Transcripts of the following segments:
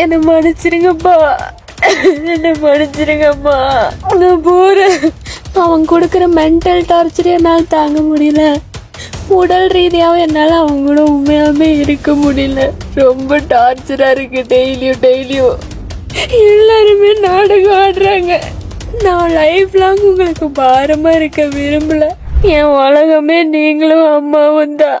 என்னை மன்னிச்சிருங்கப்பா. என்னை மன்னிச்சிருங்கப்பா. நான் போறேன். அவன் கொடுக்குற மென்டல் டார்ச்சர் என்னால் தாங்க முடியல. உடல் ரீதியாகவும் என்னால் அவங்க கூட உண்மையாகவே இருக்க முடியல. ரொம்ப டார்ச்சராக இருக்குது டெய்லியும் டெய்லியும் எல்லாருமே நாடகம் ஆடுறாங்க. நான் லைஃப் லாங் உங்களுக்கு பாரமாக இருக்க விரும்பல. என் உலகமே நீங்களும் அம்மாவும் தான்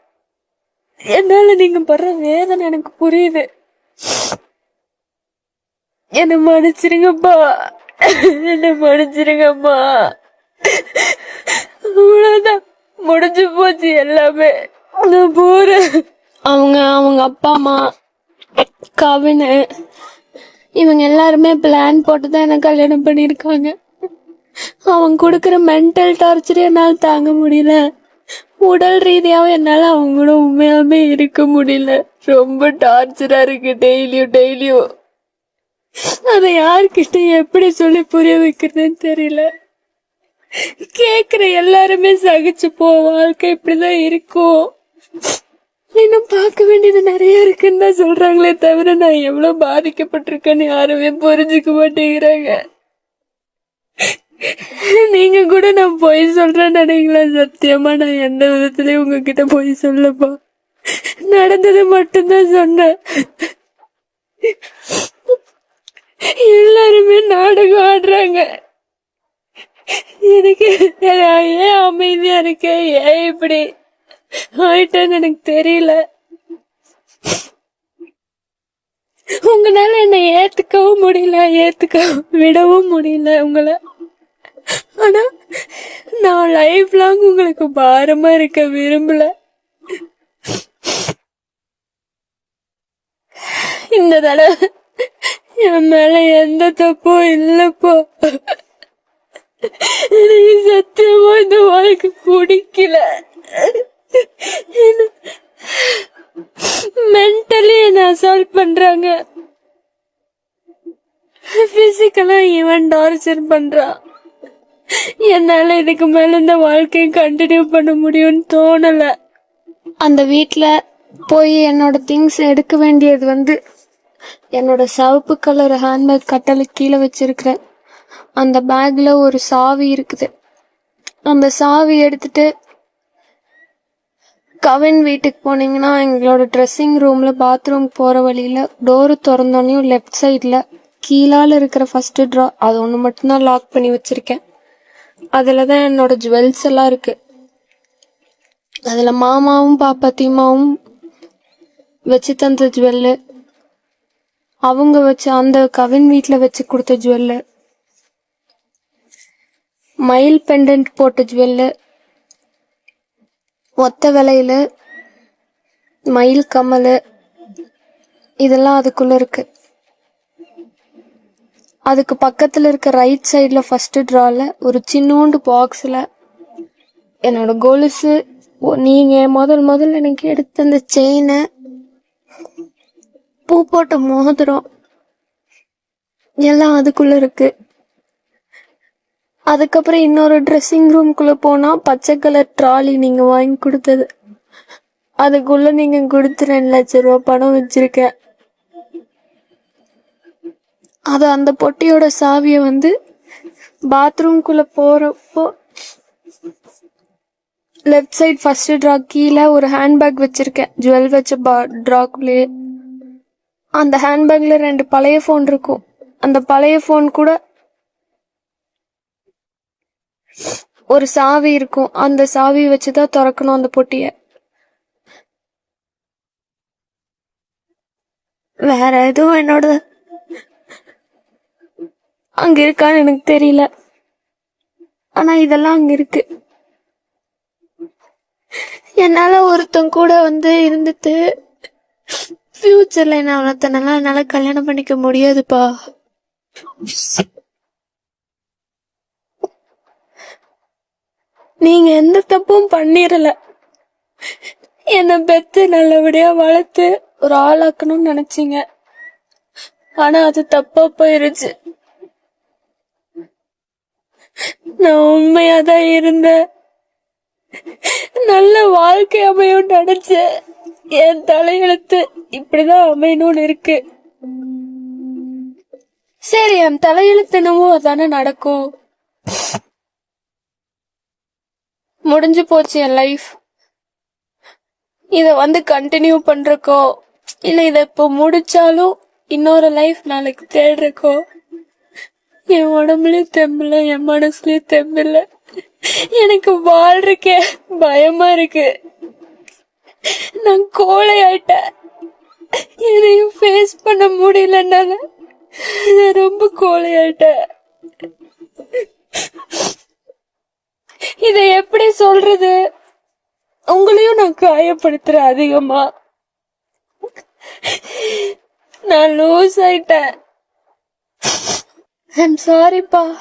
என்னால நீங்க படுற வேதனை எனக்கு புரியுது. என்ன மன்னிச்சிருங்கப்பா. என்ன மன்னிச்சிருங்கம்மா அவ்வளவுதான். முடிஞ்சு போச்சு எல்லாமே. நான் போறேன். அவங்க அவங்க அப்பா அம்மா கவினு இவங்க எல்லாருமே பிளான் போட்டு தான் எனக்கு கல்யாணம் பண்ணியிருக்காங்க. அவங்க கொடுக்குற மென்டல் டார்ச்சர் என்னால் தாங்க முடியல. உடல் ரீதியாகவும் என்னால் அவங்களும் கூட இருக்க முடியல. ரொம்ப டார்ச்சராக இருக்கு டெய்லியும் டெய்லியும் அதை யார்கிட்ட எப்படி சொல்லி புரிய வைக்கிறதுன்னு தெரியல. கேக்குற எல்லாருமே சகிச்சு போ வாழ்க்கை இப்படிதான் இருக்கும். இன்னும் பார்க்க வேண்டியது நிறைய இருக்குன்னு தான் சொல்றாங்களே தவிர நான் எவ்வளவு பாதிக்கப்பட்டிருக்கேன்னு யாருமே புரிஞ்சுக்க மாட்டேங்கிறாங்க. நீங்க கூட நான் பொய் சொல்றேன்னு நினைக்கல சத்தியமா. நான் எந்த விதத்துலயும் உங்ககிட்ட பொய் சொல்லப்பா. நடந்தது மட்டும்தான் சொன்னேன். எல்லாருமே நாடகம் ஆடுறாங்க. எனக்கு ஏன் அமைதியா இருக்கேன் ஏன் இப்படி ஆயிட்டேன்னு எனக்கு தெரியல. உங்களால என்னை ஏத்துக்கவும் முடியல ஏத்துக்க விடவும் முடியல உங்களை. ஆனா நான் லைஃப் லாங் உங்களுக்கு பாரமா இருக்க விரும்பல. இந்த தடவை என் மேல எந்த தப்பும் இல்லப்போ. எனக்கு சத்தியமா இந்த வாழ்க்கை பிடிக்கல. மென்டலி என்ன அசால்ட் பண்றாங்க. பிசிக்கலா இவன் டார்ச்சர் பண்றான். என்னால இதுக்கு மேல இந்த வாழ்க்கையை கண்டினியூ பண்ண முடியும்னு தோணல. அந்த வீட்ல போய் என்னோட திங்ஸ் எடுக்க வேண்டியது வந்து என்னோட சிவப்பு கலர் ஹேண்ட்பேக் கட்டளை கீழே வச்சிருக்கிறேன். அந்த பேக்ல ஒரு சாவி இருக்குது. அந்த சாவி எடுத்துட்டு கவின் வீட்டுக்கு போனீங்கன்னா எங்களோட ட்ரெஸ்ஸிங் ரூம்ல பாத்ரூம் போற வழியில டோரு திறந்தோடனையும் லெஃப்ட் சைட்ல கீழால இருக்கிற ஃபர்ஸ்ட் ட்ரா அது ஒன்று மட்டும்தான் லாக் பண்ணி வச்சிருக்கேன். அதில் தான் என்னோட ஜுவல்ஸ் எல்லாம் இருக்கு. அதில் மாமாவும் பாப்பா தீமாவும் வச்சு தந்த ஜுவல்லு அவங்க வச்சு அந்த கவின் வீட்டில் வச்சு கொடுத்த ஜுவல்லு மயில் பெண்டன்ட் போட்ட ஜுவல்லு ஒத்த விலையில் மயில் கம்மல். இதெல்லாம் அதுக்குள்ளே இருக்குது அதுக்கு பக்கத்துல இருக்க ரைட் சைடில் ஃபர்ஸ்ட் ட்ரால ஒரு சின்னோண்டு பாக்ஸ்ல என்னோட கொலுசு ஓ- நீங்க முதல் முதல்ல எனக்கு எடுத்த அந்த செயினை பூ போட்ட மோதிரம் எல்லாம் அதுக்குள்ள இருக்கு. அதுக்கப்புறம் இன்னொரு ட்ரெஸ்ஸிங் ரூம்குள்ள போனா பச்சை கலர் ட்ராலி நீங்க வாங்கி கொடுத்தது. அதுக்குள்ள நீங்க கொடுத்து ரெண்டு லட்ச ரூபா பணம் வச்சிருக்கேன் அது அந்த பொட்டியோட சாவிய வந்து பாத்ரூம்குள்ள போறப்போ லெஃப்ட் சைட் ஃபர்ஸ்ட் ட்ரா கீழே ஒரு ஹேண்ட்பேக் வச்சிருக்கேன். ஜுவல் வச்ச பா ட்ராக்குள்ளேயே அந்த ஹேண்ட்பேக்ல ரெண்டு பழைய ஃபோன் இருக்கும். அந்த பழைய ஃபோன் கூட ஒரு சாவி இருக்கும். அந்த சாவி வச்சுதான் திறக்கணும் அந்த பொட்டிய. வேற எதுவும் என்னோட அங்க இருக்கான்னு எனக்கு தெரியல. ஆனா இதெல்லாம் அங்க இருக்கு. என்னால ஒருத்தன் கூட வந்து இருந்துட்டு ஃபியூச்சர்ல என்ன அவ்வளோத்தனெல்லாம் என்னால கல்யாணம் பண்ணிக்க முடியாதுப்பா. நீங்க எந்த தப்பும் பண்ணிடல. என்னை பெத்து நல்லபடியா வளர்த்து ஒரு ஆளாக்கணும்னு நினைச்சீங்க. ஆனா அது தப்பா போயிருச்சு. நான் உண்மையா தான் இருந்தேன். நல்ல வாழ்க்கை அமையும் நினைச்சேன். என் தலையெழுத்து இப்படிதான் அமையணும்னு இருக்கு. சரி என் தலையெழுத்து என்னவோ அதானே நடக்கும். முடிஞ்சு போச்சு என் லைஃப் இத வந்து கண்டினியூ பண்றக்கோ இல்ல இத இப்போ முடிச்சாலும் இன்னொரு லைஃப் நாளைக்கு தேடுறக்கோ என் உடம்புலயும் தெம்பில்ல என் மனசுலயும் தெம்பில்ல எனக்கு வாழ்றக்க பயமா இருக்கு. நான் கோழை ஆயிட்டேன் எதையும் ஃபேஸ் பண்ண முடியலனால நான் ரொம்ப கோழை ஆயிட்டேன் எப்படி சொல்றது? உங்களையும் நான் காயப்படுத்துறேன் அதிகமா. நான் லூஸ் ஆயிட்டேன். ஐம் சாரிப்பா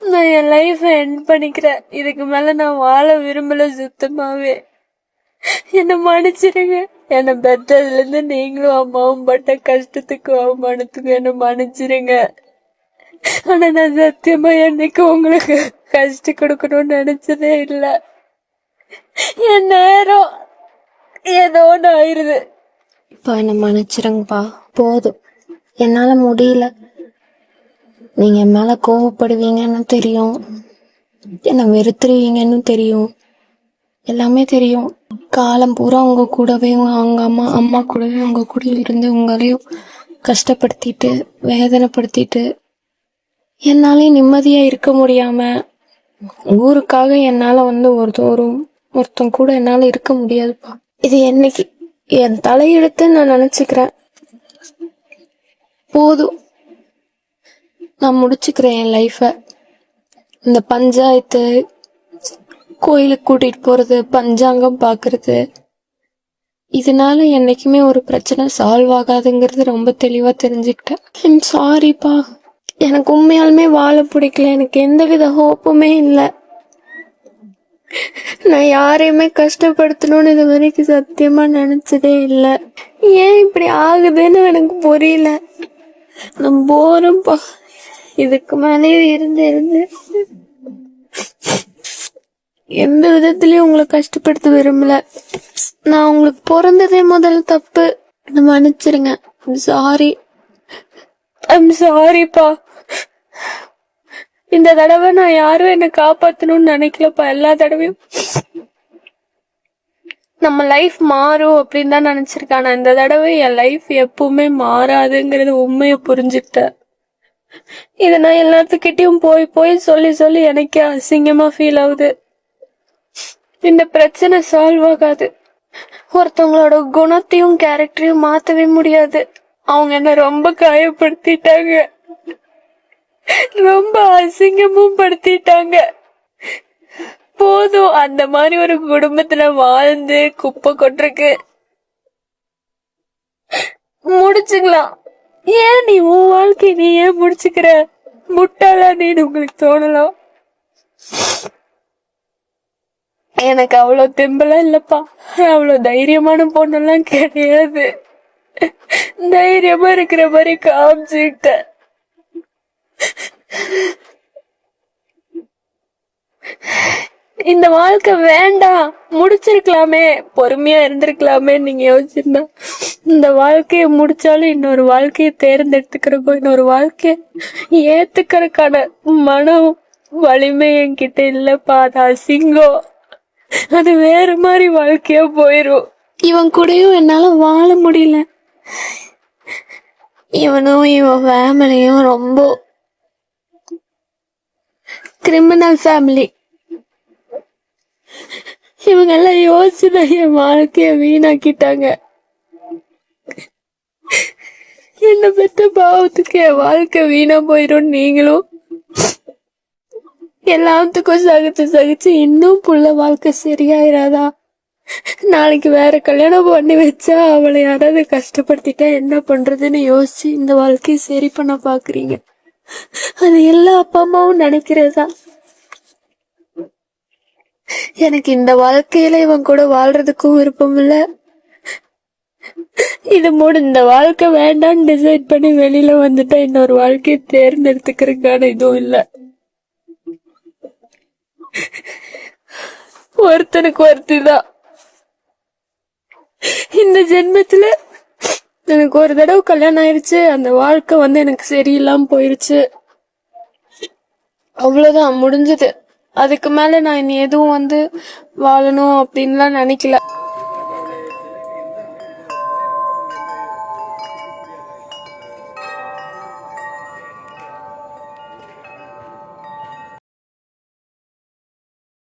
நான் என் லைஃப் எண்ட் பண்ணிக்கிறேன். இதுக்கு மேல நான் வாழ விரும்பல சுத்தமாவே. என்ன மன்னிச்சிடுங்க என்னை பெற்றதுல இருந்து நீங்களும் அம்மாவும் பட்ட கஷ்டத்துக்கும் அவமானத்துக்கும் என்ன மன்னிச்சிடுங்க ஆனா நான் சத்தியமா என்னைக்கு உங்களுக்கு கஷ்டம் கொடுக்கணும்னு நினைச்சதே இல்ல. என் நேரம் ஏதோ ஒன்று ஆயிருது. இப்போ என்னை மன்னிச்சிருங்கப்பா. போதும். என்னால் முடியல. நீங்கள் என் மேலே கோவப்படுவீங்கன்னு தெரியும். என்ன வெறுத்துருவீங்கன்னு தெரியும். எல்லாமே தெரியும். காலம் பூரா உங்க கூடவே அவங்க அம்மா அம்மா கூடவே உங்க கூட இருந்து உங்களையும் கஷ்டப்படுத்திட்டு வேதனைப்படுத்திட்டு என்னாலே நிம்மதியா இருக்க முடியாம ஊருக்காக என்னால வந்து ஒருத்தரும் ஒருத்தன் கூட என்னால இருக்க முடியாதுப்பா. இது என்னைக்கு என் தலையெழுத்து நான் நினைச்சுக்கிறேன். போதும். நான் முடிச்சுக்கிறேன் என் லைஃப்பை இந்த பஞ்சாயத்து கோயிலுக்கு கூட்டிகிட்டு போகிறது பஞ்சாங்கம் பார்க்குறது இதனால என்னைக்குமே ஒரு பிரச்சனை சால்வ் ஆகாதுங்கிறது ரொம்ப தெளிவாக தெரிஞ்சுக்கிட்டேன். சாரிப்பா எனக்கு உண்மையாலுமே வாழ பிடிக்கல. எனக்கு எந்தவித ஹோப்புமே இல்லை. நான் யாரையுமே கஷ்டப்படுத்தணும்னு இது வரைக்கும் சத்தியமாக நினச்சதே இல்லை. ஏன் இப்படி ஆகுதுன்னு எனக்கு புரியல. நான் போறேன்ப்பா இதுக்கு மேலேயே இருந்து இருந்து எந்த விதத்திலயும் உங்களை கஷ்டப்படுத்த விரும்பல. நான் உங்களுக்கு பிறந்ததே முதல்ல தப்பு. மன்னிச்சிருங்க. சாரி ஐம் சாரிப்பா இந்த தடவை நான் யாரும் என்னை காப்பாத்தணும்னு நினைக்கலப்பா. எல்லா தடவையும் நம்ம லைஃப் மாறும் அப்படின்னு தான் நினைச்சிருக்கேன். ஆனா இந்த தடவை என் லைஃப் எப்பவுமே மாறாதுங்கிறது உண்மையை புரிஞ்சுக்கிட்டேன். இதை நான் எல்லாத்துக்கிட்டையும் போய் போய் சொல்லி சொல்லி எனக்கே அசிங்கமா ஃபீல் ஆகுது. இந்த பிரச்சனை சால்வ் ஆகாது. ஒருத்தவங்களோட குணத்தையும் கேரக்டரையும் மாத்தவே முடியாது. அவங்க என்ன ரொம்ப காயப்படுத்திட்டாங்க. ரொம்ப அசிங்கமும் படுத்திட்டாங்க. போதும் அந்த மாதிரி ஒரு குடும்பத்துல வாழ்ந்து குப்பை கொட்டுறக்கு முடிச்சுக்கலாம். ஏன் நீ உன் வாழ்க்கை நீ ஏன் முடிச்சுக்கிற? முட்டாளா நீ உங்களுக்கு தோணலாம் எனக்கு அவ்வளவு தெம்பெல்லாம் இல்லப்பா. அவ்வளவு தைரியமான பொண்ணெல்லாம் கிடையாது. தைரியமா இருக்கிற மாதிரி காமிச்சுக்கிட்டேன். இந்த வாழ்க்கை வேண்டாம். முடிச்சிருக்கலாமே. பொறுமையா இருந்திருக்கலாமே நீங்க யோசிச்சிருந்தா. இந்த வாழ்க்கையை முடிச்சாலும் இன்னொரு வாழ்க்கையை தேர்ந்தெடுத்துக்கிறக்கும் இன்னொரு வாழ்க்கையை ஏத்துக்கிறதுக்கான மனம் வலிமை என்கிட்ட இல்லப்பா. அது அசிங்கம். அது வேற மாதிரி வாழ்க்கையா போயிரும். இவன் கூடயும் என்னால வாழ முடியல. இவனும் இவன் ஃபேமிலியும் ரொம்ப கிரிமினல் ஃபேமிலி இவங்கெல்லாம் யோசிச்சு என் வாழ்க்கைய வீணாக்கிட்டாங்க. என்ன பெற்ற பாவத்துக்கு என் வாழ்க்கை வீணா போயிடும் நீங்களும்? எல்லாத்துக்கும் சகிச்சு சகிச்சு இன்னும் புள்ள வாழ்க்கை சரியாயிராதா? நாளைக்கு வேற கல்யாணம் பண்ணி வச்சா அவளை யாராவது கஷ்டப்படுத்திட்டா என்ன பண்றதுன்னு யோசிச்சு இந்த வாழ்க்கையை சரி பண்ண பாக்குறீங்க. அது எல்லா அப்பா அம்மாவும் நினைக்கிறதா? எனக்கு இந்த வாழ்க்கையில இவன் கூட வாழ்றதுக்கும் விருப்பம் இல்லை. இது மூடு இந்த வாழ்க்கை வேண்டாம்னு டிசைட் பண்ணி வெளியில வந்துட்டா இன்னொரு வாழ்க்கையை தேர்ந்தெடுத்துக்கிறதுக்கான இதுவும் இல்ல. ஒருத்தனுக்கு ஒருத்தி தான். இந்த ஜென்மத்துல எனக்கு ஒரு தடவை கல்யாணம் ஆயிருச்சு அந்த வாழ்க்கை வந்து எனக்கு சரியில்லாம போயிருச்சு. அவ்வளவுதான் முடிஞ்சது. அதுக்கு மேல நான் இனி எதுவும் வந்து வாழணும் அப்படின்லாம் நினைக்கல.